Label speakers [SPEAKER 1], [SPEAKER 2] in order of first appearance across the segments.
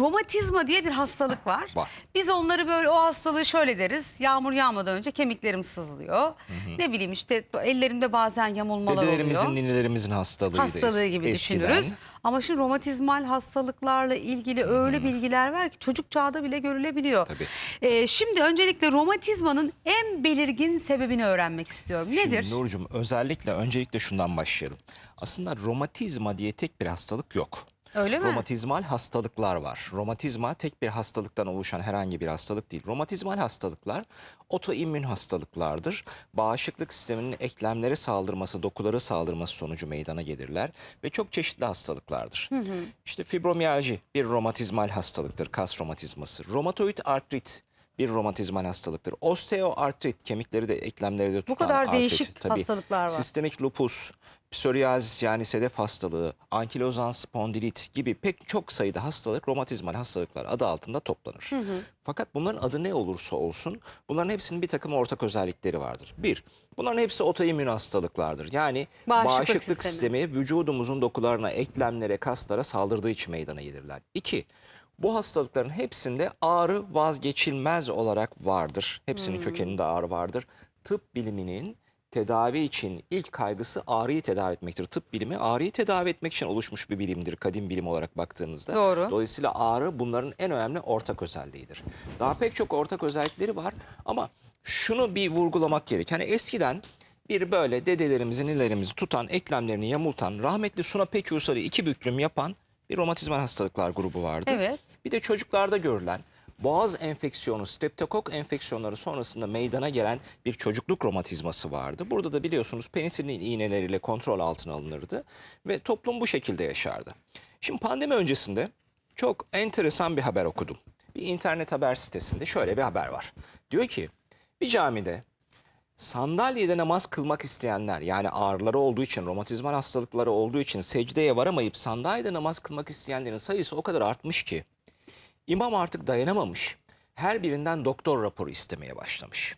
[SPEAKER 1] romatizma diye bir hastalık var.
[SPEAKER 2] Var.
[SPEAKER 1] Biz onları böyle o hastalığı şöyle deriz. Yağmur yağmadan önce kemiklerim sızlıyor. Ne bileyim işte ellerimde bazen yamulmalar
[SPEAKER 2] Dedelerimizin,
[SPEAKER 1] oluyor.
[SPEAKER 2] ninelerimizin hastalığıydı.
[SPEAKER 1] Hastalığı
[SPEAKER 2] es-
[SPEAKER 1] gibi
[SPEAKER 2] eskiden.
[SPEAKER 1] düşünürüz. Ama şimdi romatizmal hastalıklarla ilgili öyle bilgiler var ki çocuk çağda bile görülebiliyor.
[SPEAKER 2] Tabii.
[SPEAKER 1] Ee, şimdi öncelikle romatizmanın en belirgin sebebini öğrenmek istiyorum. Nedir?
[SPEAKER 2] Şimdi Nurcuğum özellikle öncelikle şundan başlayalım. Aslında romatizma diye tek bir hastalık yok.
[SPEAKER 1] Öyle mi?
[SPEAKER 2] Romatizmal hastalıklar var. Romatizma tek bir hastalıktan oluşan herhangi bir hastalık değil. Romatizmal hastalıklar otoimmün hastalıklardır. Bağışıklık sisteminin eklemlere saldırması, dokuları saldırması sonucu meydana gelirler ve çok çeşitli hastalıklardır. İşte fibromiyalji bir romatizmal hastalıktır, kas romatizması. Romatoid artrit bir romatizmal hastalıktır. Osteoartrit kemikleri de eklemleri de tutan
[SPEAKER 1] kadar
[SPEAKER 2] artrit.
[SPEAKER 1] değişik hastalıklar var.
[SPEAKER 2] Sistemik lupus, psoriasis yani sedef hastalığı, ankilozan spondilit gibi pek çok sayıda hastalık romatizmal hastalıklar adı altında toplanır. Fakat bunların adı ne olursa olsun bunların hepsinin bir takım ortak özellikleri vardır. Bir, bunların hepsi otoimmün hastalıklardır. Yani
[SPEAKER 1] Bağışıklık
[SPEAKER 2] bağışıklık,
[SPEAKER 1] sistemi.
[SPEAKER 2] sistemi vücudumuzun dokularına, eklemlere, kaslara saldırdığı için meydana gelirler. İki, bu hastalıkların hepsinde ağrı vazgeçilmez olarak vardır. Hepsinin kökeninde ağrı vardır. Tıp biliminin tedavi için ilk kaygısı ağrıyı tedavi etmektir. Tıp bilimi ağrıyı tedavi etmek için oluşmuş bir bilimdir kadim bilim olarak baktığınızda.
[SPEAKER 1] Doğru.
[SPEAKER 2] Dolayısıyla ağrı bunların en önemli ortak özelliğidir. Daha pek çok ortak özellikleri var ama şunu bir vurgulamak gerek. Hani eskiden bir böyle dedelerimizi, ninelerimizi tutan, eklemlerini yamultan, rahmetli Suna Pekyusal'ı iki büklüm yapan bir romatizmal hastalıklar grubu vardı.
[SPEAKER 1] Evet.
[SPEAKER 2] Bir de çocuklarda görülen boğaz enfeksiyonu, streptokok enfeksiyonları sonrasında meydana gelen bir çocukluk romatizması vardı. Burada da biliyorsunuz penisilin iğneleriyle kontrol altına alınırdı ve toplum bu şekilde yaşardı. Şimdi pandemi öncesinde çok enteresan bir haber okudum. Bir internet haber sitesinde şöyle bir haber var. Diyor ki bir camide sandalyede namaz kılmak isteyenler yani ağrıları olduğu için romatizmal hastalıkları olduğu için secdeye varamayıp sandalyede namaz kılmak isteyenlerin sayısı o kadar artmış ki imam artık dayanamamış. Her birinden doktor raporu istemeye başlamış.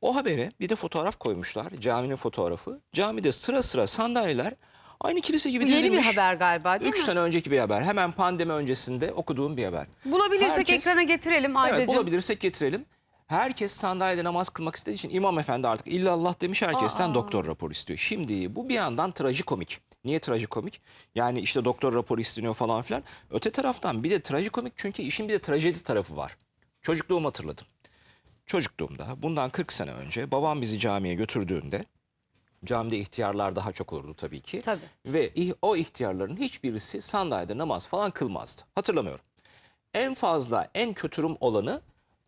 [SPEAKER 2] O habere bir de fotoğraf koymuşlar. Caminin fotoğrafı. Camide sıra sıra sandalyeler aynı kilise gibi
[SPEAKER 1] Bu yeni bir
[SPEAKER 2] dizilmiş.
[SPEAKER 1] haber galiba değil
[SPEAKER 2] 3
[SPEAKER 1] mi?
[SPEAKER 2] sene önceki bir haber. Hemen pandemi öncesinde okuduğum bir haber.
[SPEAKER 1] Bulabilirsek
[SPEAKER 2] Herkes-
[SPEAKER 1] ekrana getirelim Aydacığım.
[SPEAKER 2] Evet bulabilirsek getirelim. Herkes sandalyede namaz kılmak istediği için imam efendi artık illallah demiş herkesten
[SPEAKER 1] Aa.
[SPEAKER 2] doktor raporu istiyor. Şimdi bu bir yandan trajikomik. Niye trajikomik? Yani işte doktor raporu isteniyor falan filan. Öte taraftan bir de trajikomik çünkü işin bir de trajedi tarafı var. Çocukluğumu hatırladım. Çocukluğumda bundan 40 sene önce babam bizi camiye götürdüğünde camide ihtiyarlar daha çok olurdu tabii ki.
[SPEAKER 1] Tabii.
[SPEAKER 2] Ve o ihtiyarların hiçbirisi sandalyede namaz falan kılmazdı. Hatırlamıyorum. En fazla en kötürüm olanı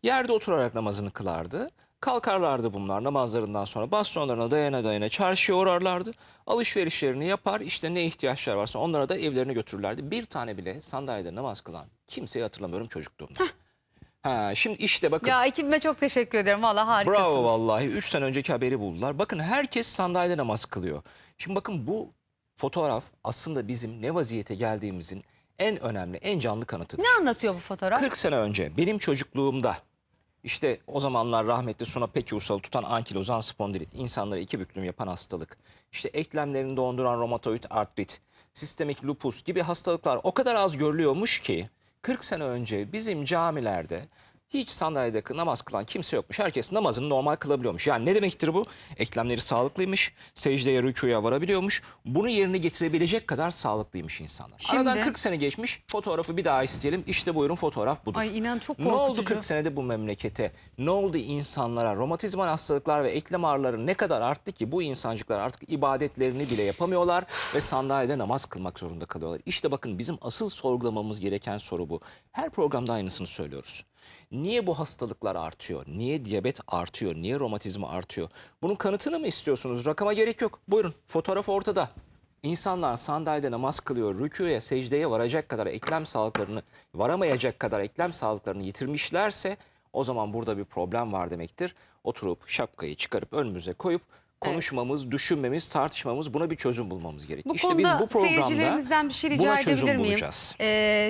[SPEAKER 2] yerde oturarak namazını kılardı. Kalkarlardı bunlar namazlarından sonra bastonlarına dayana dayana çarşıya uğrarlardı. Alışverişlerini yapar işte ne ihtiyaçlar varsa onlara da evlerine götürürlerdi. Bir tane bile sandalyede namaz kılan kimseyi hatırlamıyorum çocukluğumda. Ha, şimdi işte bakın.
[SPEAKER 1] Ya ekibime çok teşekkür ederim. Valla harikasınız.
[SPEAKER 2] Bravo vallahi 3 sene önceki haberi buldular. Bakın herkes sandalyede namaz kılıyor. Şimdi bakın bu fotoğraf aslında bizim ne vaziyete geldiğimizin en önemli, en canlı kanıtıdır.
[SPEAKER 1] Ne anlatıyor bu fotoğraf?
[SPEAKER 2] 40 sene önce benim çocukluğumda işte o zamanlar rahmetli Suna Pekyusal'ı tutan ankilozan spondilit, insanları iki büklüm yapan hastalık, işte eklemlerini donduran romatoid artrit, sistemik lupus gibi hastalıklar o kadar az görülüyormuş ki 40 sene önce bizim camilerde hiç sandalyede namaz kılan kimse yokmuş. Herkes namazını normal kılabiliyormuş. Yani ne demektir bu? Eklemleri sağlıklıymış, secdeye, rükuya varabiliyormuş. Bunu yerine getirebilecek kadar sağlıklıymış insanlar.
[SPEAKER 1] Şimdi-
[SPEAKER 2] Aradan 40 sene geçmiş, fotoğrafı bir daha isteyelim. İşte buyurun fotoğraf budur.
[SPEAKER 1] Ay inan çok
[SPEAKER 2] Ne oldu
[SPEAKER 1] korkutucu.
[SPEAKER 2] 40 senede bu memlekete? Ne oldu insanlara? Romatizmal hastalıklar ve eklem ağrıları ne kadar arttı ki bu insancıklar artık ibadetlerini bile yapamıyorlar ve sandalyede namaz kılmak zorunda kalıyorlar. İşte bakın bizim asıl sorgulamamız gereken soru bu. Her programda aynısını söylüyoruz. Niye bu hastalıklar artıyor? Niye diyabet artıyor? Niye romatizma artıyor? Bunun kanıtını mı istiyorsunuz? Rakama gerek yok. Buyurun fotoğraf ortada. İnsanlar sandalyede namaz kılıyor, rükûya, secdeye varacak kadar eklem sağlıklarını, varamayacak kadar eklem sağlıklarını yitirmişlerse o zaman burada bir problem var demektir. Oturup şapkayı çıkarıp önümüze koyup konuşmamız, düşünmemiz, tartışmamız buna bir çözüm bulmamız gerekiyor.
[SPEAKER 1] Bu
[SPEAKER 2] işte biz bu programda
[SPEAKER 1] bir şey rica
[SPEAKER 2] buna çözüm
[SPEAKER 1] miyim?
[SPEAKER 2] bulacağız.
[SPEAKER 1] Ee,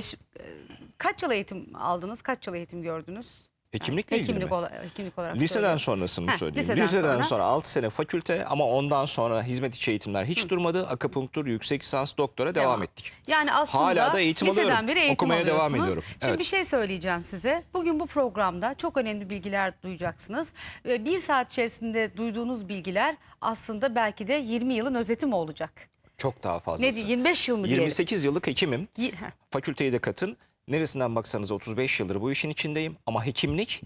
[SPEAKER 1] kaç yıl eğitim aldınız? Kaç yıl eğitim gördünüz?
[SPEAKER 2] Hekimlikle ilgili
[SPEAKER 1] hekimlik,
[SPEAKER 2] mi?
[SPEAKER 1] ola- hekimlik olarak
[SPEAKER 2] Liseden
[SPEAKER 1] söylüyorum.
[SPEAKER 2] sonrasını
[SPEAKER 1] Heh,
[SPEAKER 2] söyleyeyim.
[SPEAKER 1] liseden
[SPEAKER 2] Liseden,
[SPEAKER 1] sonra.
[SPEAKER 2] sonra 6 sene fakülte ama ondan sonra hizmet içi eğitimler hiç durmadı. Akupunktur, yüksek lisans, doktora devam,
[SPEAKER 1] Devam.
[SPEAKER 2] ettik.
[SPEAKER 1] Yani aslında
[SPEAKER 2] Hala da eğitim
[SPEAKER 1] liseden
[SPEAKER 2] alıyorum.
[SPEAKER 1] beri eğitim
[SPEAKER 2] Okumaya devam ediyorum.
[SPEAKER 1] Şimdi
[SPEAKER 2] Evet.
[SPEAKER 1] bir şey söyleyeceğim size. Bugün bu programda çok önemli bilgiler duyacaksınız. Bir saat içerisinde duyduğunuz bilgiler aslında belki de 20 yılın özeti mi olacak?
[SPEAKER 2] Çok daha
[SPEAKER 1] Ne
[SPEAKER 2] fazlası.
[SPEAKER 1] diyeyim 25 yıl mı diyelim?
[SPEAKER 2] 28 yıllık hekimim. Fakülteyi de katın. Neresinden baksanız 35 yıldır bu işin içindeyim. Ama hekimlik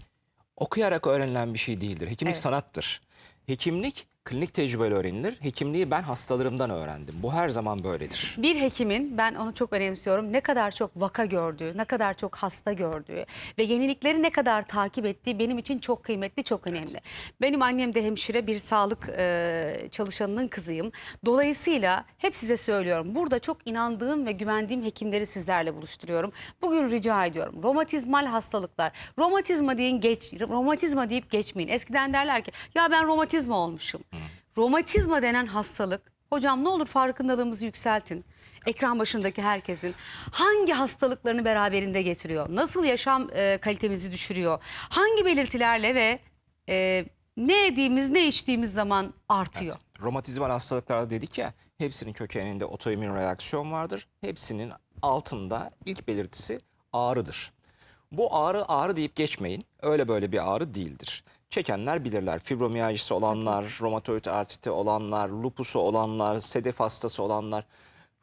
[SPEAKER 2] okuyarak öğrenilen bir şey değildir. Hekimlik
[SPEAKER 1] Evet.
[SPEAKER 2] sanattır. Hekimlik klinik tecrübeyle öğrenilir. Hekimliği ben hastalarımdan öğrendim. Bu her zaman böyledir.
[SPEAKER 1] Bir hekimin ben onu çok önemsiyorum. Ne kadar çok vaka gördüğü, ne kadar çok hasta gördüğü ve yenilikleri ne kadar takip ettiği benim için çok kıymetli, çok önemli. Benim annem de hemşire bir sağlık e, çalışanının kızıyım. Dolayısıyla hep size söylüyorum. Burada çok inandığım ve güvendiğim hekimleri sizlerle buluşturuyorum. Bugün rica ediyorum. Romatizmal hastalıklar. Romatizma deyin geç, romatizma deyip geçmeyin. Eskiden derler ki ya ben romatizma olmuşum. Romatizma denen hastalık. Hocam ne olur farkındalığımızı yükseltin. Ekran başındaki herkesin hangi hastalıklarını beraberinde getiriyor? Nasıl yaşam e, kalitemizi düşürüyor? Hangi belirtilerle ve e, ne yediğimiz ne içtiğimiz zaman artıyor?
[SPEAKER 2] Romatizmal hastalıklar dedik ya hepsinin kökeninde otoimmün reaksiyon vardır. Hepsinin altında ilk belirtisi ağrıdır. Bu ağrı ağrı deyip geçmeyin. Öyle böyle bir ağrı değildir. Çekenler bilirler. Fibromiyajisi olanlar, romatoid artriti olanlar, lupusu olanlar, sedef hastası olanlar.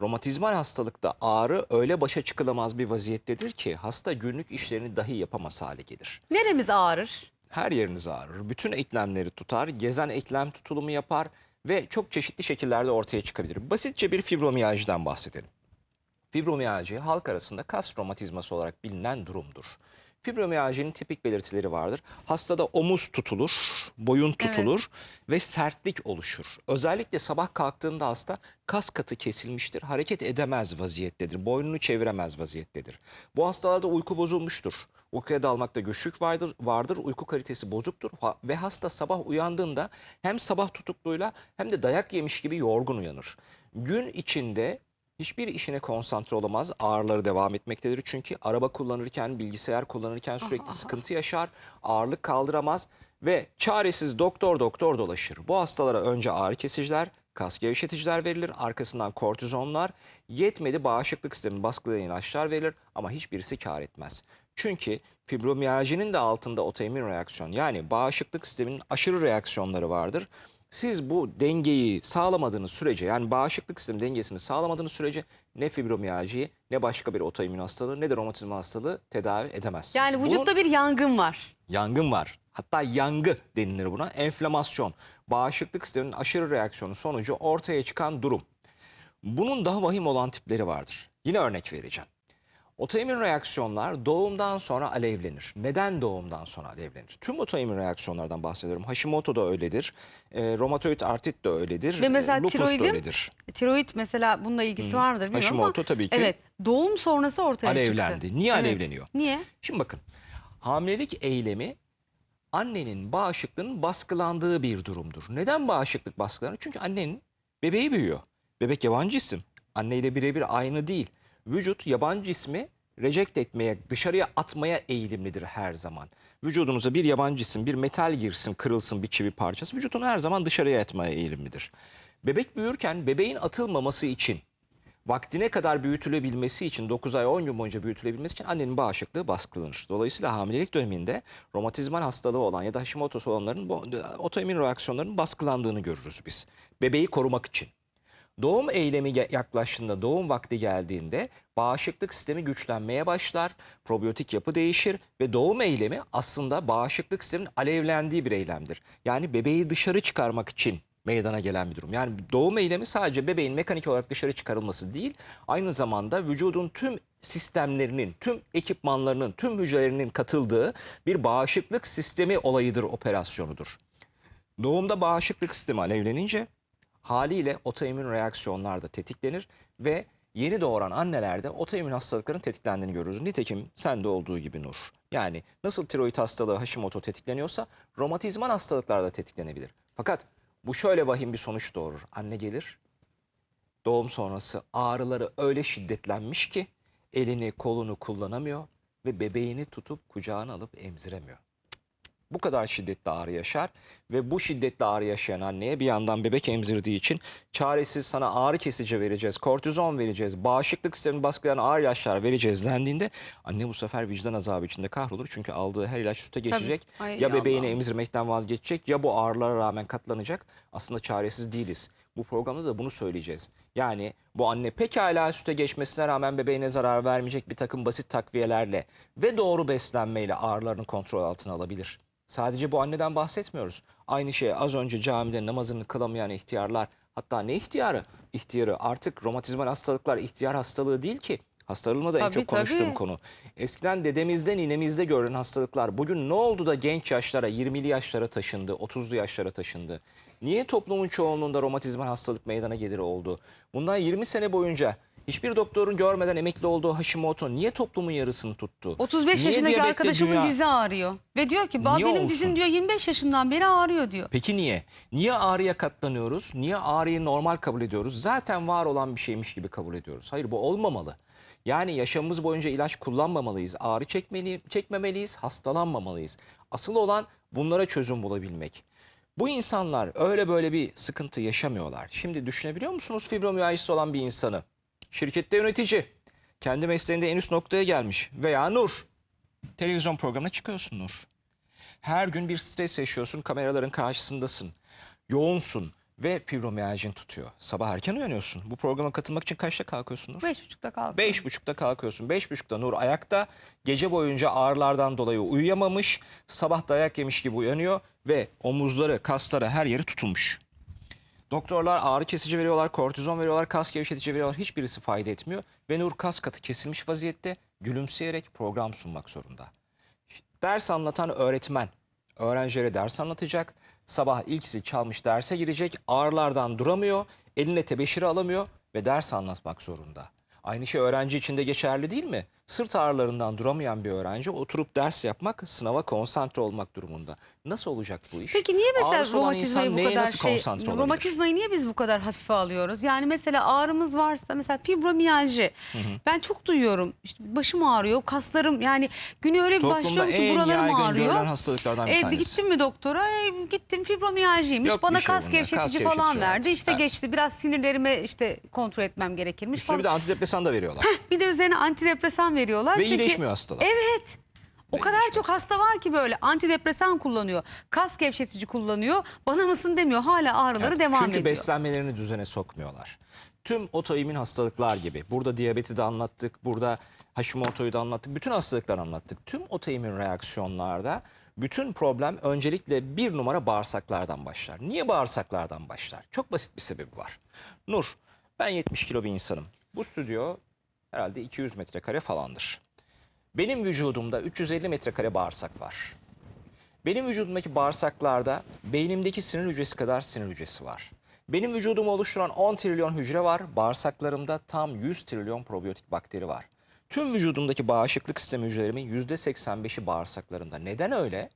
[SPEAKER 2] Romatizmal hastalıkta ağrı öyle başa çıkılamaz bir vaziyettedir ki hasta günlük işlerini dahi yapamaz hale gelir
[SPEAKER 1] Neremiz ağrır?
[SPEAKER 2] her yeriniz ağrır. Bütün eklemleri tutar, gezen eklem tutulumu yapar ve çok çeşitli şekillerde ortaya çıkabilir. Basitçe bir fibromiyajdan bahsedelim. Fibromiyajı halk arasında kas romatizması olarak bilinen durumdur. Fibromiyajinin tipik belirtileri vardır. Hastada omuz tutulur, boyun tutulur ve sertlik oluşur. Özellikle sabah kalktığında hasta kas katı kesilmiştir, hareket edemez vaziyettedir, boynunu çeviremez vaziyettedir. Bu hastalarda uyku bozulmuştur. Uykuya dalmakta güçlük vardır, vardır, uyku kalitesi bozuktur ve hasta sabah uyandığında hem sabah tutukluğuyla hem de dayak yemiş gibi yorgun uyanır. Gün içinde Hiçbir işine konsantre olamaz. Ağrıları devam etmektedir. Çünkü araba kullanırken, bilgisayar kullanırken sürekli sıkıntı yaşar. Ağırlık kaldıramaz ve çaresiz doktor doktor dolaşır. Bu hastalara önce ağrı kesiciler, kas gevşeticiler verilir. Arkasından kortizonlar, yetmedi bağışıklık sistemini baskılayan ilaçlar verilir ama hiçbirisi kar etmez. Çünkü fibromiyajinin de altında otoimmün reaksiyon yani bağışıklık sisteminin aşırı reaksiyonları vardır. Siz bu dengeyi sağlamadığınız sürece yani bağışıklık sistemi dengesini sağlamadığınız sürece ne fibromiyajıyı ne başka bir otoimmün hastalığı ne de romatizma hastalığı tedavi edemezsiniz.
[SPEAKER 1] Yani
[SPEAKER 2] Bunun
[SPEAKER 1] vücutta bir yangın var.
[SPEAKER 2] yangın var. Hatta yangı denilir buna. Enflamasyon, bağışıklık sisteminin aşırı reaksiyonu sonucu ortaya çıkan durum. Bunun daha vahim olan tipleri vardır. Yine örnek vereceğim. Otoimmün reaksiyonlar doğumdan sonra alevlenir. Neden doğumdan sonra alevlenir? Tüm otoimmün reaksiyonlardan bahsediyorum. Hashimoto da öyledir. E, romatoid artrit de öyledir.
[SPEAKER 1] Ve mesela
[SPEAKER 2] e, lupus da
[SPEAKER 1] tiroidin
[SPEAKER 2] öyledir.
[SPEAKER 1] Tiroid mesela bununla ilgisi var mıdır bilmiyorum ama.
[SPEAKER 2] Hashimoto tabii ki.
[SPEAKER 1] Evet doğum sonrası ortaya
[SPEAKER 2] Alevlendi.
[SPEAKER 1] çıktı.
[SPEAKER 2] Niye
[SPEAKER 1] Evet.
[SPEAKER 2] alevleniyor?
[SPEAKER 1] Niye?
[SPEAKER 2] Şimdi bakın hamilelik eylemi annenin bağışıklığının baskılandığı bir durumdur. Neden bağışıklık baskılanır? Çünkü annenin bebeği büyüyor. Bebek yabancı isim. Anneyle birebir aynı değil. Vücut yabancı ismi reject etmeye, dışarıya atmaya eğilimlidir her zaman. Vücudunuza bir yabancı isim, bir metal girsin, kırılsın bir çivi parçası. Vücut onu her zaman dışarıya atmaya eğilimlidir. Bebek büyürken bebeğin atılmaması için vaktine kadar büyütülebilmesi için 9 ay 10 gün boyunca büyütülebilmesi için annenin bağışıklığı baskılanır. Dolayısıyla hamilelik döneminde romatizmal hastalığı olan ya da Hashimoto'su olanların bu otoimmün reaksiyonlarının baskılandığını görürüz biz. Bebeği korumak için. Doğum eylemi yaklaştığında, doğum vakti geldiğinde bağışıklık sistemi güçlenmeye başlar, probiyotik yapı değişir ve doğum eylemi aslında bağışıklık sisteminin alevlendiği bir eylemdir. Yani bebeği dışarı çıkarmak için meydana gelen bir durum. Yani doğum eylemi sadece bebeğin mekanik olarak dışarı çıkarılması değil, aynı zamanda vücudun tüm sistemlerinin, tüm ekipmanlarının, tüm hücrelerinin katıldığı bir bağışıklık sistemi olayıdır, operasyonudur. Doğumda bağışıklık sistemi alevlenince haliyle otoimmün reaksiyonlar da tetiklenir ve yeni doğuran annelerde otoimmün hastalıkların tetiklendiğini görürüz. Nitekim sende olduğu gibi Nur. Yani nasıl tiroid hastalığı Hashimoto tetikleniyorsa romatizmal hastalıklar da tetiklenebilir. Fakat bu şöyle vahim bir sonuç doğurur. Anne gelir doğum sonrası ağrıları öyle şiddetlenmiş ki elini kolunu kullanamıyor ve bebeğini tutup kucağına alıp emziremiyor. Bu kadar şiddetli ağrı yaşar ve bu şiddetli ağrı yaşayan anneye bir yandan bebek emzirdiği için çaresiz sana ağrı kesici vereceğiz, kortizon vereceğiz, bağışıklık sistemini baskılayan ağır ilaçlar vereceğiz dendiğinde anne bu sefer vicdan azabı içinde kahrolur. Çünkü aldığı her ilaç süte geçecek.
[SPEAKER 1] Ay
[SPEAKER 2] ya bebeğini
[SPEAKER 1] Allah'ım.
[SPEAKER 2] emzirmekten vazgeçecek ya bu ağrılara rağmen katlanacak. Aslında çaresiz değiliz. Bu programda da bunu söyleyeceğiz. Yani bu anne pekala süte geçmesine rağmen bebeğine zarar vermeyecek bir takım basit takviyelerle ve doğru beslenmeyle ağrılarını kontrol altına alabilir. Sadece bu anneden bahsetmiyoruz. Aynı şey az önce camide namazını kılamayan ihtiyarlar. Hatta ne ihtiyarı? İhtiyarı artık romatizmal hastalıklar ihtiyar hastalığı değil ki. Hastalığımla da en
[SPEAKER 1] Tabii,
[SPEAKER 2] çok konuştuğum
[SPEAKER 1] tabii.
[SPEAKER 2] konu. Eskiden dedemizde ninemizde görülen hastalıklar bugün ne oldu da genç yaşlara 20'li yaşlara taşındı, 30'lu yaşlara taşındı? Niye toplumun çoğunluğunda romatizmal hastalık meydana gelir oldu? Bundan 20 sene boyunca hiçbir doktorun görmeden emekli olduğu Hashimoto niye toplumun yarısını tuttu?
[SPEAKER 1] 35
[SPEAKER 2] Niye
[SPEAKER 1] yaşındaki arkadaşımın
[SPEAKER 2] dünya-
[SPEAKER 1] dizi ağrıyor. Ve diyor ki "Ba-
[SPEAKER 2] Niye
[SPEAKER 1] benim
[SPEAKER 2] olsun?
[SPEAKER 1] dizim diyor 25 yaşından beri ağrıyor diyor.
[SPEAKER 2] Peki niye? Niye ağrıya katlanıyoruz? Niye ağrıyı normal kabul ediyoruz? Zaten var olan bir şeymiş gibi kabul ediyoruz. Hayır bu olmamalı. Yani yaşamımız boyunca ilaç kullanmamalıyız. Ağrı çekmeli, çekmemeliyiz, hastalanmamalıyız. Asıl olan bunlara çözüm bulabilmek. Bu insanlar öyle böyle bir sıkıntı yaşamıyorlar. Şimdi düşünebiliyor musunuz fibromiyaljisi olan bir insanı? Şirkette yönetici, kendi mesleğinde en üst noktaya gelmiş veya Nur. Televizyon programına çıkıyorsun Nur. Her gün bir stres yaşıyorsun, kameraların karşısındasın. Yoğunsun ve fibromiyaljin tutuyor. Sabah erken uyanıyorsun. Bu programa katılmak için kaçta kalkıyorsun Nur?
[SPEAKER 1] 5.30'da kalkıyor.
[SPEAKER 2] Beş buçukta kalkıyorsun. Beş buçukta Nur ayakta. Gece boyunca ağrılardan dolayı uyuyamamış. Sabah dayak yemiş gibi uyanıyor ve omuzları, kasları her yeri tutulmuş. Doktorlar ağrı kesici veriyorlar, kortizon veriyorlar, kas gevşetici veriyorlar. Hiçbirisi fayda etmiyor. Ve Nur kas katı kesilmiş vaziyette gülümseyerek program sunmak zorunda. Ders anlatan öğretmen öğrencilere ders anlatacak. Sabah ilk zil çalmış derse girecek. Ağrılardan duramıyor. Eline tebeşiri alamıyor ve ders anlatmak zorunda. Aynı şey öğrenci için de geçerli değil mi? Sırt ağrılarından duramayan bir öğrenci oturup ders yapmak, sınava konsantre olmak durumunda. Nasıl olacak bu iş?
[SPEAKER 1] Peki niye mesela
[SPEAKER 2] Ağrısı olan
[SPEAKER 1] romatizmayı
[SPEAKER 2] insan
[SPEAKER 1] bu
[SPEAKER 2] neye
[SPEAKER 1] kadar
[SPEAKER 2] nasıl
[SPEAKER 1] şey
[SPEAKER 2] konsantre olabilir?
[SPEAKER 1] romatizmayı niye biz bu kadar hafife alıyoruz? Yani mesela ağrımız varsa mesela fibromiyalji. Ben çok duyuyorum. İşte başım ağrıyor, kaslarım yani günü öyle bir
[SPEAKER 2] Toplumda
[SPEAKER 1] başlıyorum ki
[SPEAKER 2] en
[SPEAKER 1] buralarım
[SPEAKER 2] yaygın
[SPEAKER 1] ağrıyor.
[SPEAKER 2] görülen hastalıklardan bir
[SPEAKER 1] E,
[SPEAKER 2] tanesi.
[SPEAKER 1] gittim mi doktora? E, gittim fibromiyajiymiş.
[SPEAKER 2] Yok
[SPEAKER 1] Bana
[SPEAKER 2] şey
[SPEAKER 1] kas
[SPEAKER 2] bunda.
[SPEAKER 1] gevşetici
[SPEAKER 2] Kas
[SPEAKER 1] falan
[SPEAKER 2] gevşetici
[SPEAKER 1] verdi.
[SPEAKER 2] evet.
[SPEAKER 1] İşte
[SPEAKER 2] Evet.
[SPEAKER 1] geçti. Biraz sinirlerime işte kontrol etmem gerekirmiş
[SPEAKER 2] Üstüne bir de antidepresan da veriyorlar.
[SPEAKER 1] Bir de üzerine antidepresan veriyorlar.
[SPEAKER 2] Ve
[SPEAKER 1] Çünkü-
[SPEAKER 2] iyileşmiyor hastalar.
[SPEAKER 1] Evet. O kadar çok hasta var ki böyle antidepresan kullanıyor, kas gevşetici kullanıyor, bana mısın demiyor. Hala ağrıları
[SPEAKER 2] Evet,
[SPEAKER 1] devam
[SPEAKER 2] Çünkü
[SPEAKER 1] ediyor.
[SPEAKER 2] beslenmelerini düzene sokmuyorlar. Tüm otoimmün hastalıklar gibi. Burada diyabeti de anlattık, burada Hashimoto'yu da anlattık. Bütün hastalıkları anlattık. Tüm otoimmün reaksiyonlarda bütün problem öncelikle bir numara bağırsaklardan başlar. Niye bağırsaklardan başlar? Çok basit bir sebebi var. Nur, ben 70 kilo bir insanım. Bu stüdyo herhalde 200 metrekare falandır. Benim vücudumda 350 metrekare bağırsak var. Benim vücudumdaki bağırsaklarda beynimdeki sinir hücresi kadar sinir hücresi var. Benim vücudumu oluşturan 10 trilyon hücre var. Bağırsaklarımda tam 100 trilyon probiyotik bakteri var. Tüm vücudumdaki bağışıklık sistemi hücrelerimin %85'i bağırsaklarımda. Neden öyle?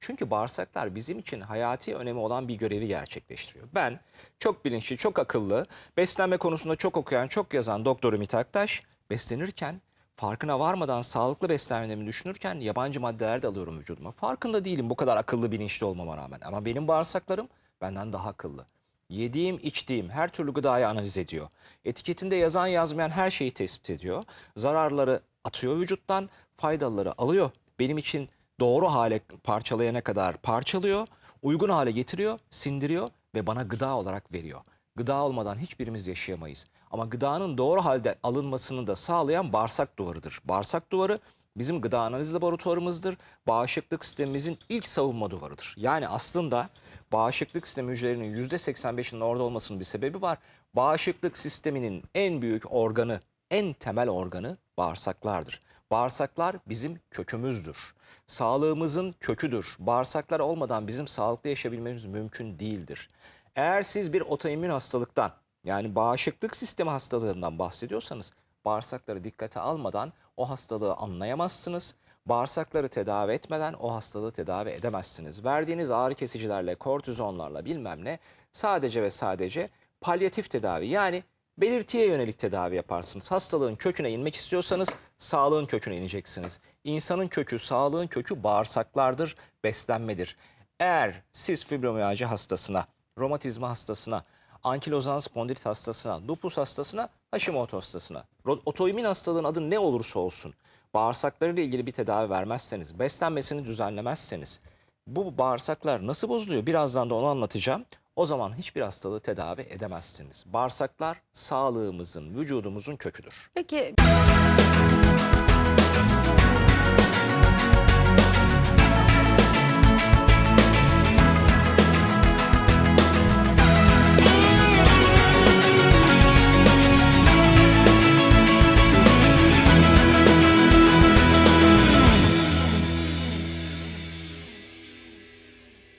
[SPEAKER 2] Çünkü bağırsaklar bizim için hayati önemi olan bir görevi gerçekleştiriyor. Ben çok bilinçli, çok akıllı, beslenme konusunda çok okuyan, çok yazan Doktor Ümit Aktaş beslenirken farkına varmadan sağlıklı beslenmemi düşünürken yabancı maddeler de alıyorum vücuduma. Farkında değilim bu kadar akıllı bilinçli olmama rağmen. Ama benim bağırsaklarım benden daha akıllı. Yediğim, içtiğim her türlü gıdayı analiz ediyor. Etiketinde yazan yazmayan her şeyi tespit ediyor. Zararları atıyor vücuttan, faydaları alıyor. Benim için doğru hale parçalayana kadar parçalıyor, uygun hale getiriyor, sindiriyor ve bana gıda olarak veriyor. Gıda olmadan hiçbirimiz yaşayamayız. Ama gıdanın doğru halde alınmasını da sağlayan bağırsak duvarıdır. Bağırsak duvarı bizim gıda analiz laboratuvarımızdır. Bağışıklık sistemimizin ilk savunma duvarıdır. Yani aslında bağışıklık sistemi hücrelerinin %85'inin orada olmasının bir sebebi var. Bağışıklık sisteminin en büyük organı, en temel organı bağırsaklardır. Bağırsaklar bizim kökümüzdür. Sağlığımızın köküdür. Bağırsaklar olmadan bizim sağlıklı yaşayabilmemiz mümkün değildir. Eğer siz bir otoimmün hastalıktan yani bağışıklık sistemi hastalığından bahsediyorsanız bağırsakları dikkate almadan o hastalığı anlayamazsınız. Bağırsakları tedavi etmeden o hastalığı tedavi edemezsiniz. Verdiğiniz ağrı kesicilerle, kortizonlarla bilmem ne sadece ve sadece palyatif tedavi yani Belirtiye yönelik tedavi yaparsınız. Hastalığın köküne inmek istiyorsanız sağlığın köküne ineceksiniz. İnsanın kökü, sağlığın kökü bağırsaklardır, beslenmedir. Eğer siz fibromiyalji hastasına, romatizma hastasına, ankilozan spondilit hastasına, lupus hastasına, Hashimoto hastasına, otoimmün hastalığın adı ne olursa olsun bağırsaklarıyla ilgili bir tedavi vermezseniz, beslenmesini düzenlemezseniz bu bağırsaklar nasıl bozuluyor? Birazdan da onu anlatacağım. O zaman hiçbir hastalığı tedavi edemezsiniz. Bağırsaklar sağlığımızın, vücudumuzun köküdür.
[SPEAKER 1] Peki